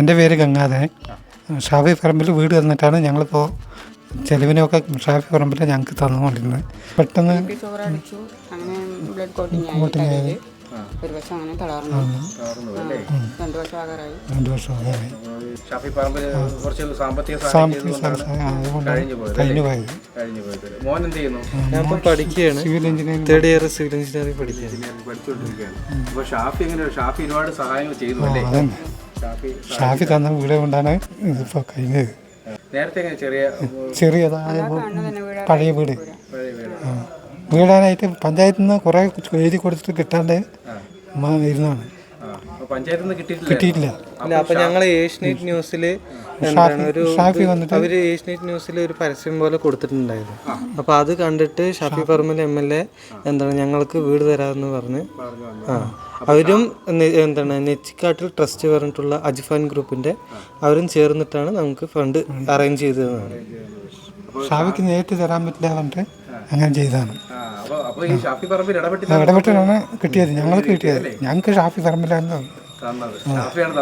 എന്റെ പേര് ഗംഗാധരൻ. ഷാഫി പറമ്പിൽ വീട് തന്നിട്ടാണ് ഞങ്ങളിപ്പോൾ ചെലവിനൊക്കെ ഷാഫി പറമ്പിൽ ഞങ്ങൾക്ക് തന്നുകൊണ്ടിരുന്നത്. പെട്ടെന്ന് കോട്ടിങ് ഒരു വർഷം അങ്ങനെ തളർന്നു. രണ്ടു വർഷം ആകാറായി. രണ്ട് പഠിക്കുകയാണ്. Civil engineering third year civil engineering പഠിക്കുകയാണ്. ഷാഫി ഷാഫി ഒരുപാട് സഹായങ്ങൾ ചെയ്തു അല്ലേ? ഷാഫി തന്ന വീട് കൊണ്ടാണ് ഇതിപ്പോൾ കഴിഞ്ഞത്. നേരത്തെ ചെറിയ ചെറിയതായ പഴയ വീട്. വീടാനായിട്ട് പഞ്ചായത്തിൽ നിന്ന് കുറേ എഴുതി കൊടുത്തിട്ട് കിട്ടാണ്ട് ഇരുന്നാണ് ആ അപ്പോൾ പഞ്ചായത്തിൽ നിന്ന് കിട്ടിയിട്ടില്ല. അപ്പൊ ഞങ്ങൾ ഏഷ്യനെറ്റ് ന്യൂസിൽ എന്താണ് ഒരു ഷാഫി വന്നിട്ട് അവർ ഏഷ്യനെറ്റ് ന്യൂസിൽ ഒരു പരസ്യം പോലെ കൊടുത്തിട്ടുണ്ടായിരുന്നു. അപ്പൊ അത് കണ്ടിട്ട് Shafi Parambil M L A എന്താണ് ഞങ്ങൾക്ക് വീട് തരാമെന്ന് പറഞ്ഞ്. ആ. അവരും എന്താണ് നെച്ചിക്കാട്ടിൽ ട്രസ്റ്റ് പറഞ്ഞിട്ടുള്ള അജിഫാൻ ഗ്രൂപ്പിന്റെ അവരും ചേർന്നിട്ടാണ് നമുക്ക് ഫണ്ട് അറേഞ്ച് ചെയ്തതാണ് ഷാഫിക്ക് നേരിട്ട് തരാൻ പറ്റില്ല പറഞ്ഞിട്ട് അങ്ങനെ ചെയ്തതാണ്. ആ അപ്പോൾ അപ്പോൾ ഈ ഷാഫി പറമ്പിൽ ഇടപെട്ടില്ല ഇടപെട്ടാണ് കിട്ടിയത്. ഞങ്ങൾക്ക് കിട്ടിയത്. ഞങ്ങൾക്ക് ഷാഫി പറമ്പിലാണ് തന്നത്. ഷാഫിയാണ്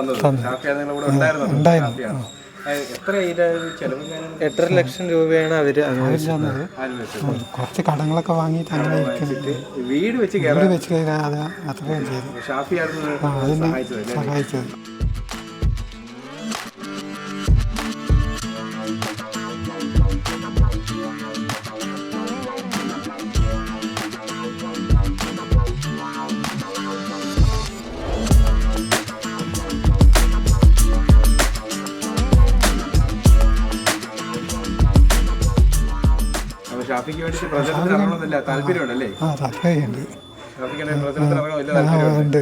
ഷാഫിയാണ് നിങ്ങളുടെ കൂടെ ഉണ്ടായിരുന്നത്. ഷാഫിയാണ്. എട്ടര ലക്ഷം രൂപയാണ് അവർ അനുവദിച്ചത് കുറച്ച് കടങ്ങളൊക്കെ വാങ്ങിയിട്ട് അങ്ങനെ വീട് വെച്ച് വീട് വെച്ച് അത്രയും ചെയ്തു. സഹായിച്ചത്. ഷാഫിക്ക് ഇറങ്ങണമെന്നില്ല. താല്പര്യമുണ്ടല്ലേ? ആ താല്പര്യമുണ്ട്. വലിയ ഉണ്ട്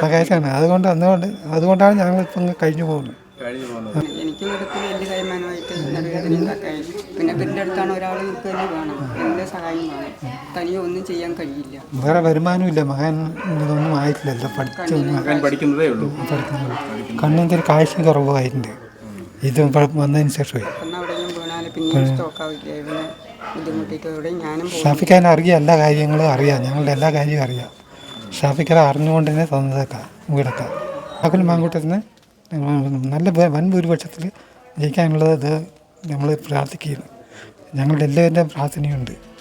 സഹായിച്ചാണ്. അതുകൊണ്ട് അന്നുകൊണ്ട് അതുകൊണ്ടാണ് ഞങ്ങൾ ഇപ്പം കഴിഞ്ഞു പോകുന്നത്. കഴിഞ്ഞു പോകുന്നത്. എനിക്ക് ഇടത്തിൽ എല്ല് കൈമാനമായിട്ട് പിന്നെ ഇവരുടെ അടുത്താണ് ഒരാൾ നമുക്ക് തന്നെ വേണം. എന്റെ സഹായം വേണം. തനിയെ ഒന്നും ചെയ്യാൻ കഴിയില്ല. വേറെ വരുമാനമില്ല മകൻ ഇതൊന്നും ആയിട്ടില്ലല്ലോ പഠിച്ചു. പഠിക്കുന്നതേ ഉള്ളൂ. കണ്ണിന്റെ ഒരു കാഴ്ച കുറവായിട്ടുണ്ട്. ഇത് വന്നതിന് ശേഷമേ. പിന്നെയും സ്റ്റോക്കാവില്ല. ഇവനെ ഞാനും ഷാഫിക്കാൻ അറിയാം. എല്ലാ കാര്യങ്ങളും അറിയാം. ഞങ്ങളുടെ എല്ലാ കാര്യവും അറിയാം. ഷാഫിക്കത് അറിഞ്ഞുകൊണ്ട് തന്നെ തന്നതൊക്കെ വീടൊക്കെ. അകൽ മാങ്കൂട്ടത്തിന് നല്ല വൻ ഭൂരിപക്ഷത്തിൽ ജയിക്കാനുള്ളത് ഇത് നമ്മൾ പ്രാർത്ഥിക്കുന്നു. ഞങ്ങളുടെ എല്ലാവരുടെയും പ്രാർത്ഥനയുണ്ട്.